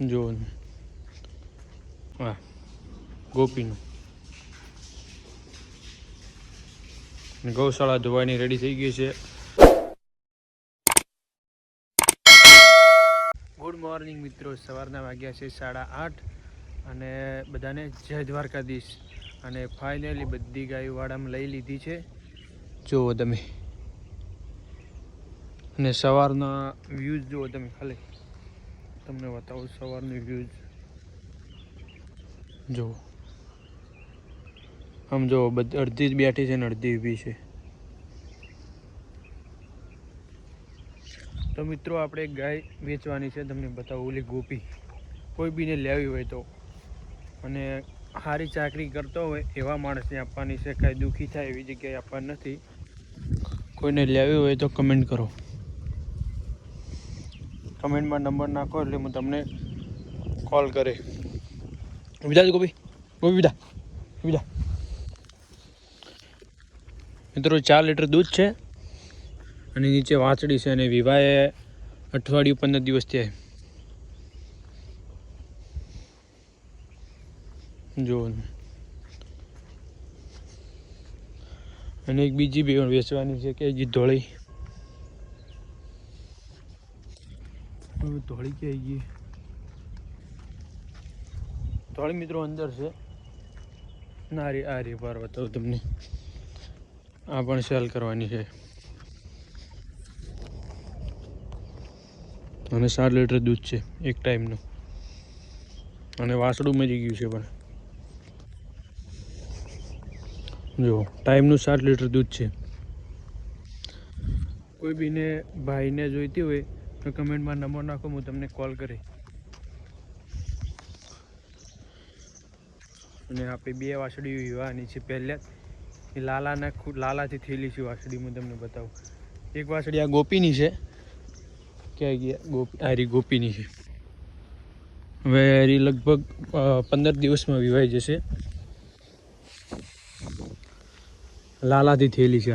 જો હા ગોપીનું. ગૌશાળા ધોવાની રેડી થઈ ગઈ છે. ગુડ મોર્નિંગ મિત્રો, સવારના વાગ્યા છે સાડા આઠ અને બધાને જય દ્વારકાધીશ. અને ફાઇનલી બધી ગાયો વાડામાં લઈ લીધી છે. જુઓ તમે. અને સવારના વ્યૂઝ જુઓ તમે ખાલી. તમને બતાવું સવારનું વ્યૂઝ જુઓ. આમ બધી, અડધી જ બેઠી છે ને અડધી ઊભી છે. તો મિત્રો, આપણે ગાય વેચવાની છે, તમને બતાવું ઓલી ગોપી. કોઈ બીને લેવી હોય તો. અને સારી ચાકરી કરતો હોય, એવા માણસને આપવાની છે. કાંઈ દુઃખી થાય એવી જગ્યાએ આપવાની નથી. કોઈને લેવી હોય તો કમેન્ટ કરો. કમેન્ટમાં નંબર નાખો એટલે હું તમને કોલ કરે. વિદા ગોપી ગોપી વિદા વિદા. મિત્રો, ચાર લીટર દૂધ છે અને નીચે વાંચડી છે અને વિવાહે અઠવાડિયું પંદર દિવસ થયા જો અને એક બીજી બી વેચવાની છે કે જે ધોળી. ધોળી ક્યાં ગઈ ધોળી મિત્રો અંદર છે. ના રે આ રે બાર બતાવું તમને આ પણ સેલ કરવાની છે. અને સાત લીટર દૂધ છે, એક ટાઈમનું. અને વાસડું મરી ગયું છે પણ. જો, ટાઈમનું સાત લીટર દૂધ છે. કોઈ બીને ભાઈને જોઈતી હોય તો કમેન્ટમાં નંબર નાખો, હું તમને કોલ કરી. અને આપણે બે વાસળી વિવાહની છે. પહેલા એ લાલાના લાલાથી થયેલી છે વાસળી હું તમને બતાવું. એક વાસળી આ ગોપીની છે. ક્યાં ગયા ગોપી હારી ગોપીની છે. હવે હારી લગભગ પંદર દિવસમાં વિવાહી જશે. લાલાથી થયેલી છે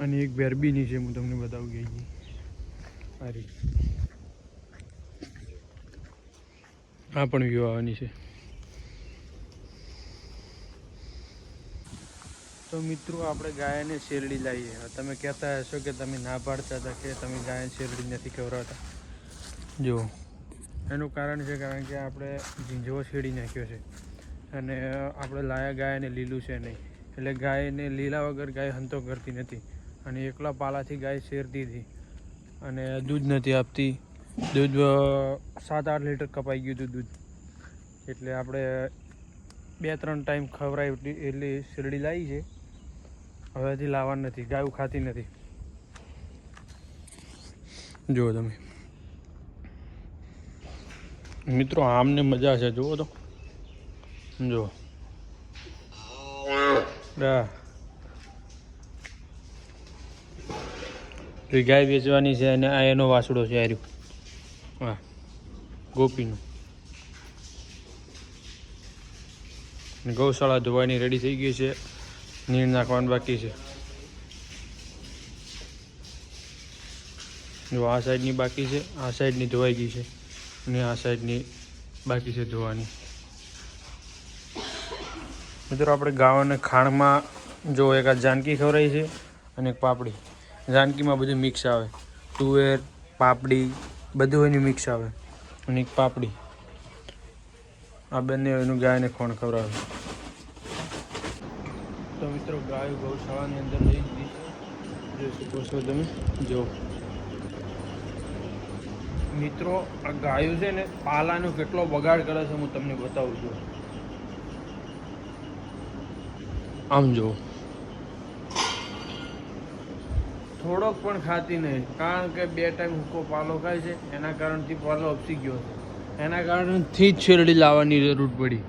અને એક વેરબીની છે, હું તમને બતાવું ગઈ આ રી આ પણ વિવાહની છે. તો મિત્રો આપણે ગાયને શેરડી લાવીએ. તમે કહેતા હશો કે તમે ના પાડતા હતા કે તમે ગાયને શેરડી નથી ખવડાવતા. જો. એનું કારણ છે કારણ કે આપણે ઝીંઝવો શેરડી નાખ્યો છે. અને આપણે લાયા ગાયને લીલું છે નહીં. એટલે ગાયને લીલા વગર ગાય હંતો કરતી નથી. અને એકલા પાલાથી ગાય શેરતી હતી. અને દૂધ નથી આપતી. દૂધ સાત આઠ લીટર કપાઈ ગયું હતું દૂધ. એટલે આપણે બે ત્રણ ટાઈમ ખવરાય એટલી શેરડી લાવી છે. હવેથી લાવવાની નથી ગાયું ખાતી નથી. જુઓ તમે. મિત્રો આમને મજા છે જુઓ તો. જુઓ. એ ગાય વેચવાની છે અને આ એનો વાસડો છે આર્યું. હા ગોપીનું. ગૌશાળા ધોવાની રેડી થઈ ગઈ છે. નીર નાખવાનું બાકી છે. જો આ સાઈડની બાકી છે, આ સાઈડની ધોવાઈ ગઈ છે. અને આ સાઈડની બાકી છે ધોવાની. મિત્રો, આપણે ગાવાને ખાણમાં જો એક આ જાનકી ખવડાવી છે અને એક પાપડી. જાનકીમાં બધું મિક્સ આવે. તુવેર, પાપડી, બધું એની મિક્સ આવે. અને એક પાપડી. આ બંને એનું ગાયને ખોણ ખવડાવે. તો મિત્રો ગાયો ગૌશાળાની અંદર લઈ દીધી છે. જોઈ શકો છો તમે. જો. મિત્રો, આ ગાયો છે ને, પાલાનો કેટલો બગાડ કરે છે હું તમને બતાવું છું. આમ જો. થોડોક પણ ખાતી નહીં. કારણ કે બે ટાઈમ હુક્કો પાલો ખાય છે, એના કારણથી પાલો અપસી ગયો છે. એના કારણથી જ શેરડી લાવવાની જરૂર પડી.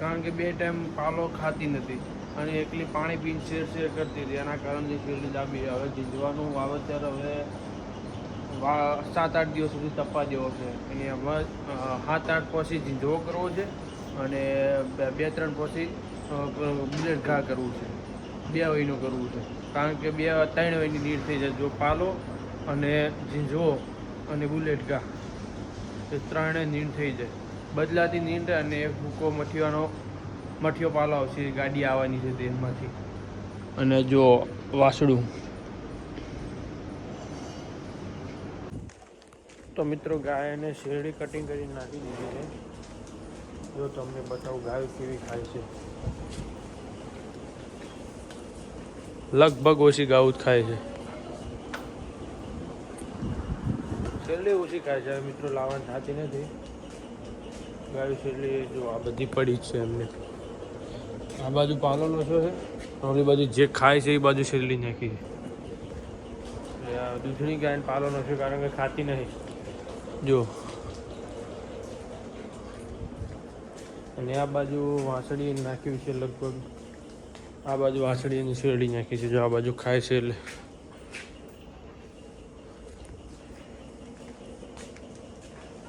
કારણ કે બે ટાઈમ પાલો ખાતી નથી અને એકલી પાણી પીને શેર શેર કરતી હતી. એના કારણથી શેરડી લાંબી. હવે જીજવાનું વાવેતર હવે સાત આઠ દિવસ સુધી તપવા દેવો છે. એની હવે સાત આઠ પોસી ઝીંઝવો કરવો છે અને બે ત્રણ પોસી બુલેટ ઘા કરવું છે. બે વહીનું કરવું છે. કારણ કે બે ત્રણ વહીની નીડ થઈ જાય. જો પાલો અને ઝીંઝવો અને બુલેટ ગા એ ત્રણે નીંદ થઈ જાય. બદલાતી નીંદ અને એક ભૂકો મઠિયાનો, મઠિયો પાલો આવશે, ગાડી આવવાની છે તેમાંથી અને જો વાસડું. તો મિત્રો ગાયને શેરડી કટિંગ કરી નાખી દીધી છે. જો તમને બતાવું ગાય કેવી ખાય છે. લગભગ ઓછી ગાઉ જ ખાય છે. છેલ્લે ઓછી ખાય છે. મિત્રો લાવવાની થતી નથી. ગાયો છેલ્લી જો આ બધી પડી જ છે એમને. આ બાજુ પાલો પાલોનો છે. ઓલી બાજુ જે ખાય છે એ બાજુ છેલ્લી નાખી છે. દૂધની ગાયને પાલોનો છે, કારણ કે ખાતી નહીં. જો. અને આ બાજુ વાંસળી નાખ્યું છે લગભગ. આ બાજુ વાસળી અને શેરડી નાખી છે જો આ બાજુ ખાય છે એટલે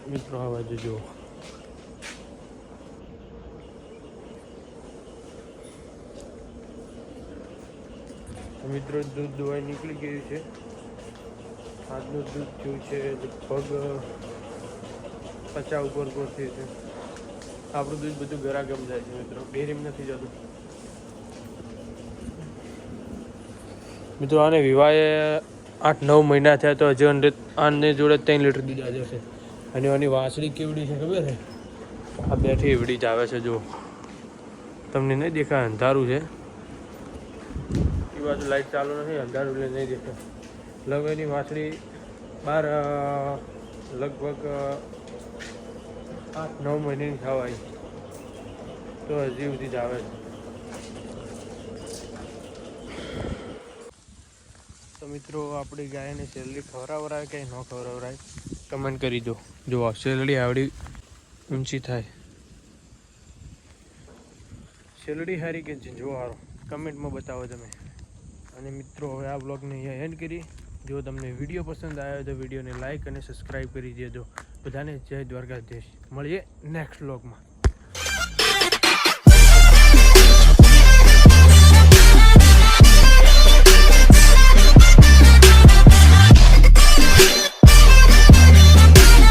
મિત્રો આ બાજુ જુઓ તો મિત્રો દૂધ દોવાઈ નીકળી ગયું છે આજનું દૂધ થયું છે લગભગ પચાસ ઉપર ઉપર થયું છે આપણું દૂધ બધું ગરાગમ જાય છે મિત્રો ડેરીમાં નથી જતું મિત્રો, આને વિવાહે આઠ નવ મહિના થયા તો હજુ આને જોડે ત્રણ લીટર દૂધ આજે છે. અને આની વાસળી કેવડી છે, ખબર છે? આ બેઠી એવડી જ આવે છે જો તમને નહીં દેખાય, અંધારું છે. એ બાજુ લાઇટ ચાલુ નથી, અંધારું એટલે નહીં દેખાય. લગભગ એની વાસળી બાર લગભગ આઠ નવ મહિનાની થવાય. તો હજી સુધી જ આવે છે. તો મિત્રો, આપણી ગાયને શેરડી ખવડાવરાય કે ન ખવડાવરાય કમેન્ટ કરી દો. જો શેરડી આવડી ઊંચી થાય. શેરડી હારી કે જો? હારો. કમેન્ટમાં બતાવો તમે. અને મિત્રો, હવે આ બ્લોગને અહીંયા એન્ડ કરી. જો તમને વીડિયો પસંદ આવ્યો તો વિડીયોને લાઇક અને સબસ્ક્રાઈબ કરી દેજો. બધાને જય દ્વારકાધીશ. મળીએ નેક્સ્ટ બ્લોગમાં